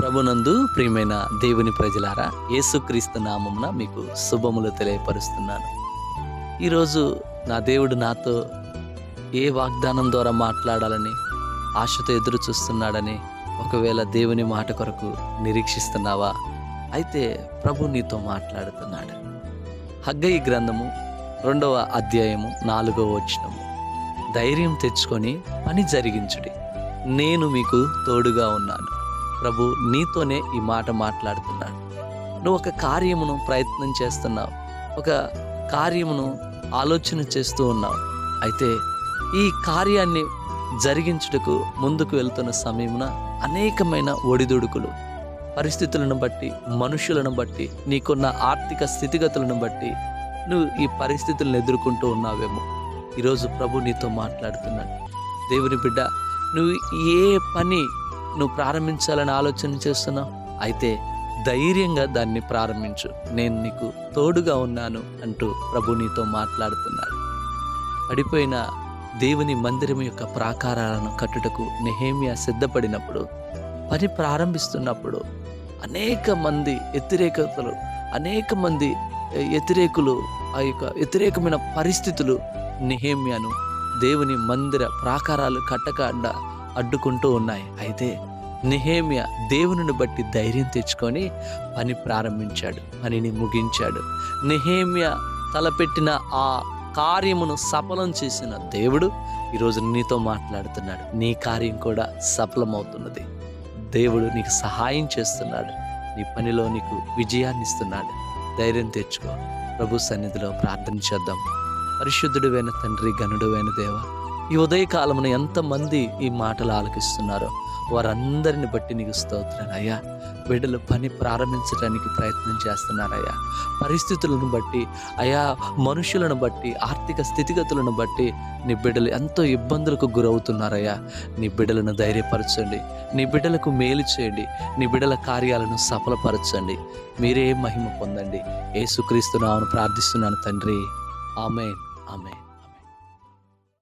ప్రభునందు ప్రియమైన దేవుని ప్రజలారా యేసుక్రీస్తు నామమున మీకు శుభములు తెలియపరుస్తున్నాను. ఈరోజు నా దేవుడు నాతో ఏ వాగ్దానం ద్వారా మాట్లాడాలని ఆశతో ఎదురు చూస్తున్నాడని ఒకవేళ దేవుని మాట కొరకు నిరీక్షిస్తున్నావా? అయితే ప్రభు నీతో మాట్లాడుతున్నాడు. హగ్గయి గ్రంథము రెండవ అధ్యాయము నాలుగవ వచనము. ధైర్యం తెచ్చుకొని పని జరిగించుడి. నేను మీకు తోడుగా ఉన్నాను. ప్రభు నీతోనే ఈ మాట మాట్లాడుతున్నాడు. నువ్వు ఒక కార్యమును ప్రయత్నం చేస్తున్నావు. ఒక కార్యమును ఆలోచన చేస్తూ ఉన్నావు. అయితే ఈ కార్యాన్ని జరిగించుటకు ముందుకు వెళ్తున్న సమయమున అనేకమైన ఒడిదుడుకులు పరిస్థితులను బట్టి మనుషులను బట్టి నీకున్న ఆర్థిక స్థితిగతులను బట్టి నువ్వు ఈ పరిస్థితులను ఎదుర్కొంటూ ఉన్నావేమో. ఈరోజు ప్రభు నీతో మాట్లాడుతున్నాడు. దేవుని బిడ్డ నువ్వు ఏ పని నువ్వు ప్రారంభించాలని ఆలోచన చేస్తున్నావు అయితే ధైర్యంగా దాన్ని ప్రారంభించు. నేను నీకు తోడుగా ఉన్నాను అంటూ ప్రభు నీతో మాట్లాడుతున్నాడు. పడిపోయిన దేవుని మందిరం యొక్క ప్రాకారాలను కట్టుటకు నెహేమియా సిద్ధపడినప్పుడు పని ప్రారంభిస్తున్నప్పుడు అనేక మంది వ్యతిరేకతలు అనేక మంది వ్యతిరేకులు ఆ యొక్క వ్యతిరేకమైన పరిస్థితులు నిహేమ్యాను దేవుని మందిర ప్రాకారాలు కట్టకుండా అడ్డుకుంటూ ఉన్నాయి. అయితే నెహేమియా దేవునిని బట్టి ధైర్యం తెచ్చుకొని పని ప్రారంభించాడు పనిని ముగించాడు. నెహేమియా తలపెట్టిన ఆ కార్యమును సఫలం చేసిన దేవుడు ఈరోజు నీతో మాట్లాడుతున్నాడు. నీ కార్యం కూడా సఫలమవుతున్నది. దేవుడు నీకు సహాయం చేస్తున్నాడు. నీ పనిలో నీకు విజయాన్ని ఇస్తున్నాడు. ధైర్యం తెచ్చుకో. ప్రభు సన్నిధిలో ప్రార్థన చేద్దాం. పరిశుద్ధుడు అయిన తండ్రి గనుడు అయిన దేవ ఈ ఉదయకాలమున ఎంతమంది ఈ మాటలు ఆలకిస్తున్నారో వారందరిని బట్టి నీకు స్తోత్రాలయ్యా బిడ్డలు పని ప్రారంభించడానికి ప్రయత్నం చేస్తున్నారయ్యా. పరిస్థితులను బట్టి అయా మనుషులను బట్టి ఆర్థిక స్థితిగతులను బట్టి నీ బిడ్డలు ఎంతో ఇబ్బందులకు గురవుతున్నారయ్యా. నీ బిడ్డలను ధైర్యపరచండి. నీ బిడ్డలకు మేలు చేయండి. నీ బిడ్డల కార్యాలను సఫలపరచండి. మీరే మహిమ పొందండి. ఏసుక్రీస్తు నామను ప్రార్థిస్తున్నాను తండ్రి. ఆమె ఆమె